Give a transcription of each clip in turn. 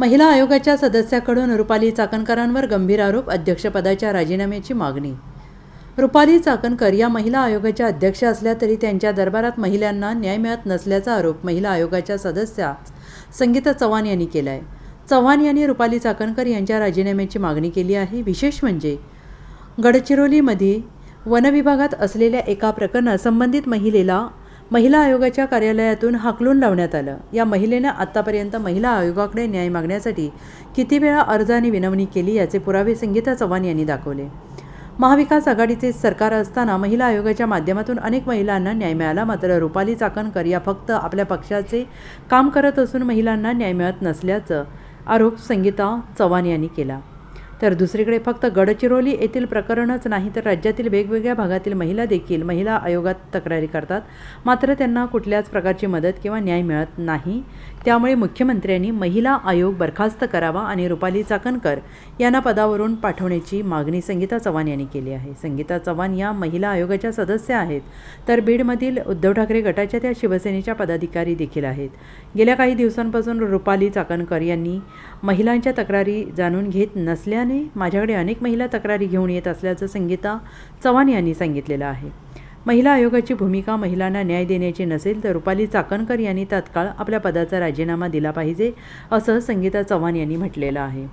महिला आयोगाच्या सदस्याकडून रुपाली चाकणकरांवर गंभीर आरोप अध्यक्षपदाच्या राजीनाम्याची मागणी. रुपाली चाकणकर या महिला आयोगाच्या अध्यक्ष असल्या तरी त्यांच्या दरबारात महिलांना न्याय मिळत नसल्याचा आरोप महिला आयोगाच्या सदस्या संगीता चव्हाण यांनी केला आहे चव्हाण यांनी रुपाली चाकणकर यांच्या राजीनाम्याची मागणी केली आहे. विशेष म्हणजे गडचिरोलीमध्ये वनविभागात असलेल्या एका प्रकरणात संबंधित महिलेला महिला आयोगाच्या कार्यालयातून हाकलून लावण्यात आलं. या महिलेनं आत्तापर्यंत महिला आयोगाकडे न्याय मागण्यासाठी किती वेळा अर्ज आणि विनवणी केली याचे पुरावे संगीता चव्हाण यांनी दाखवले. महाविकास आघाडीचे सरकार असताना महिला आयोगाच्या माध्यमातून अनेक महिलांना न्याय मिळाला. मात्र रुपाली चाकणकर या फक्त आपल्या पक्षाचे काम करत असून महिलांना न्याय मिळत नसल्याचं आरोप संगीता चव्हाण यांनी केला. तर दुसरीकडे फक्त गडचिरोली येथील प्रकरणच नाही तर राज्यातील वेगवेगळ्या भागातील महिला देखील महिला आयोगात तक्रारी करतात. मात्र त्यांना कुठल्याच प्रकारची मदत किंवा न्याय मिळत नाही. त्यामुळे मुख्यमंत्र्यांनी महिला आयोग बरखास्त करावा आणि रुपाली चाकणकर यांना पदावरून पाठवण्याची मागणी संगीता चव्हाण यांनी केली आहे. संगीता चव्हाण या महिला आयोगाच्या सदस्य आहेत तर बीडमधील उद्धव ठाकरे गटाच्या त्या शिवसेनेच्या पदाधिकारी देखील आहेत. गेल्या काही दिवसांपासून रुपाली चाकणकर यांनी महिलांच्या तक्रारी जाणून घेत नसल्याने माझ्याकडे अनेक महिला तक्रारी घेऊन येत असल्याचं संगीता चव्हाण यांनी सांगितलेलं आहे. महिला आयोगाची भूमिका महिलांना न्याय देण्याची नसेल तर रुपाली चाकणकर यांनी तात्काळ आपल्या पदाचा राजीनामा दिला पाहिजे असं संगीता चव्हाण यांनी म्हटलेलं आहे.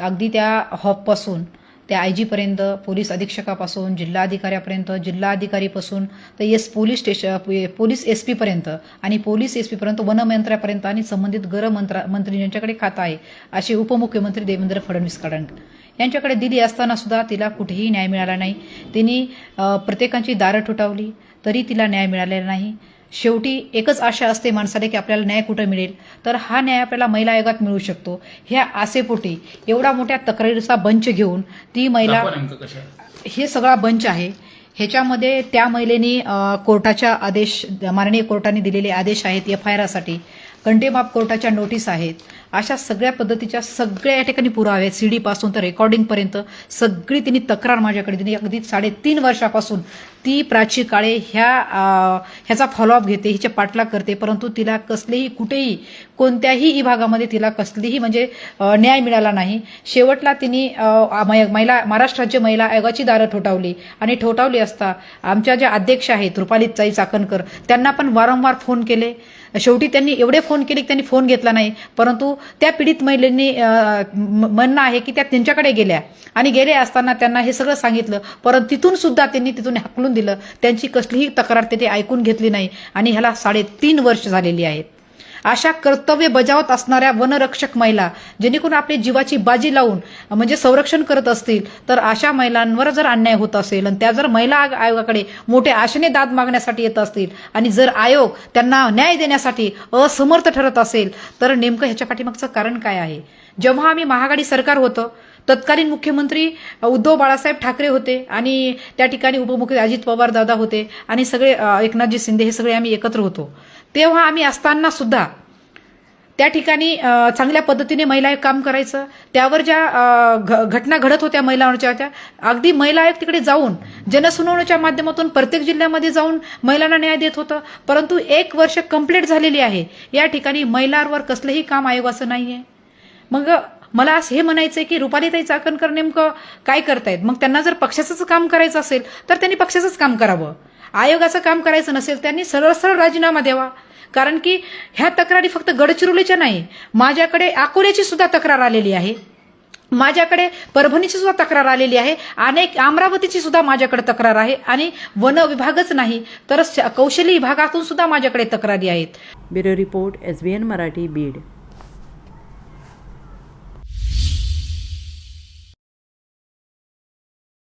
अगदी त्या हॉबपासून त्या आय जीपर्यंत पोलीस अधीक्षकापासून जिल्हाधिकाऱ्यापर्यंत जिल्हाधिकारीपासून तर S police station police S पीपर्यंत आणि पोलीस एस पीपर्यंत वनमंत्र्यापर्यंत आणि संबंधित गृहमंत्रा मंत्री ज्यांच्याकडे खातं आहे असे उपमुख्यमंत्री देवेंद्र फडणवीस यांच्याकडे दिली असताना सुद्धा तिला कुठेही न्याय मिळाला नाही. तिने प्रत्येकांची प्रत्येकाची दारं ठुठावली तरी तिला न्याय मिळालेला नाही. शेवटी एकच आशा असते माणसाला की आपल्याला न्याय कुठं मिळेल? तर हा न्याय आपल्याला महिला आयोगात मिळू शकतो. ह्या आसेपोटी एवढा मोठ्या तक्रारीचा बंच घेऊन ती महिला हे सगळा बंच आहे. ह्याच्यामध्ये त्या महिलेनी कोर्टाच्या आदेश माननीय कोर्टाने दिलेले आदेश आहेत एफ आय आरसाठी कंटेमाप कोर्टाच्या नोटीस आहेत. अशा सगळ्या पद्धतीच्या सगळ्या या ठिकाणी पुरावे आहेत. सी पासून तर रेकॉर्डिंगपर्यंत सगळी तिने तक्रार माझ्याकडे दिली. अगदी साडेतीन वर्षापासून ती प्राची काळे ह्या ह्याचा फॉलोअप घेते हिचे पाठलाग करते परंतु तिला कसलेही कुठेही कोणत्याही विभागामध्ये तिला कसलीही म्हणजे न्याय मिळाला नाही. शेवटला तिने महिला महाराष्ट्र राज्य महिला आयोगाची दारं ठोठावली आणि ठोठावली असता आमच्या ज्या अध्यक्ष आहेत रुपाली चाई चाकणकर त्यांना पण वारंवार फोन केले. शेवटी त्यांनी एवढे फोन केले की त्यांनी फोन घेतला नाही. परंतु त्या पीडित महिलेनी म्हणणं आहे की त्या त्यांच्याकडे गेल्या. आणि गेले असताना त्यांना हे सगळं सांगितलं. परंतु तिथून सुद्धा त्यांनी तिथून हाकलून दिलं. त्यांची कसलीही तक्रार तिथे ऐकून घेतली नाही. आणि ह्याला साडेतीन वर्ष झालेली आहेत. अशा कर्तव्य बजावत असणाऱ्या वनरक्षक महिला जेणेकरून आपली जीवाची बाजी लावून म्हणजे संरक्षण करत असतील तर अशा महिलांवर जर अन्याय होत असेल आणि त्या जर महिला आयोगाकडे मोठ्या आशेने दाद मागण्यासाठी येत असतील आणि जर आयोग त्यांना न्याय देण्यासाठी असमर्थ ठरत असेल तर नेमकं ह्याच्या पाठीमागचं कारण काय आहे? जेव्हा आम्ही महागाडी सरकार होतं तत्कालीन मुख्यमंत्री उद्धव बाळासाहेब ठाकरे होते आणि त्या ठिकाणी उपमुख्यमंत्री अजित पवार दादा होते आणि सगळे एकनाथजी शिंदे हे सगळे आम्ही एकत्र होतो. तेव्हा आम्ही असताना सुद्धा त्या ठिकाणी चांगल्या पद्धतीने महिला आयोग काम करायचं. त्यावर ज्या घ- घटना घडत होत्या महिलांच्या त्या अगदी महिला आयोग तिकडे जाऊन जनसुनावणीच्या माध्यमातून प्रत्येक जिल्ह्यामध्ये जाऊन महिलांना न्याय देत होतं. परंतु एक वर्ष कंप्लीट झालेली आहे. या ठिकाणी महिलांवर कसलंही काम आयोगाचं नाहीये. मग मला असं हे म्हणायचंय की रुपालीताई चाकणकर नेमकं काय करतायत? मग त्यांना जर पक्षाचंच काम करायचं असेल तर त्यांनी पक्षाचंच काम करावं. आयोगाचं काम करायचं नसेल त्यांनी सरळ सरळ राजीनामा द्यावा. कारण की ह्या तक्रारी फक्त गडचिरोलीच्या नाही माझ्याकडे अकोल्याची सुद्धा तक्रार आलेली आहे. माझ्याकडे परभणीची सुद्धा तक्रार आलेली आहे. अनेक अमरावतीची सुद्धा माझ्याकडे तक्रार आहे आणि वन विभागच नाही तर श- कौशल्य विभागातून सुद्धा माझ्याकडे तक्रारी आहेत. Bureau report S B N Marathi Beed.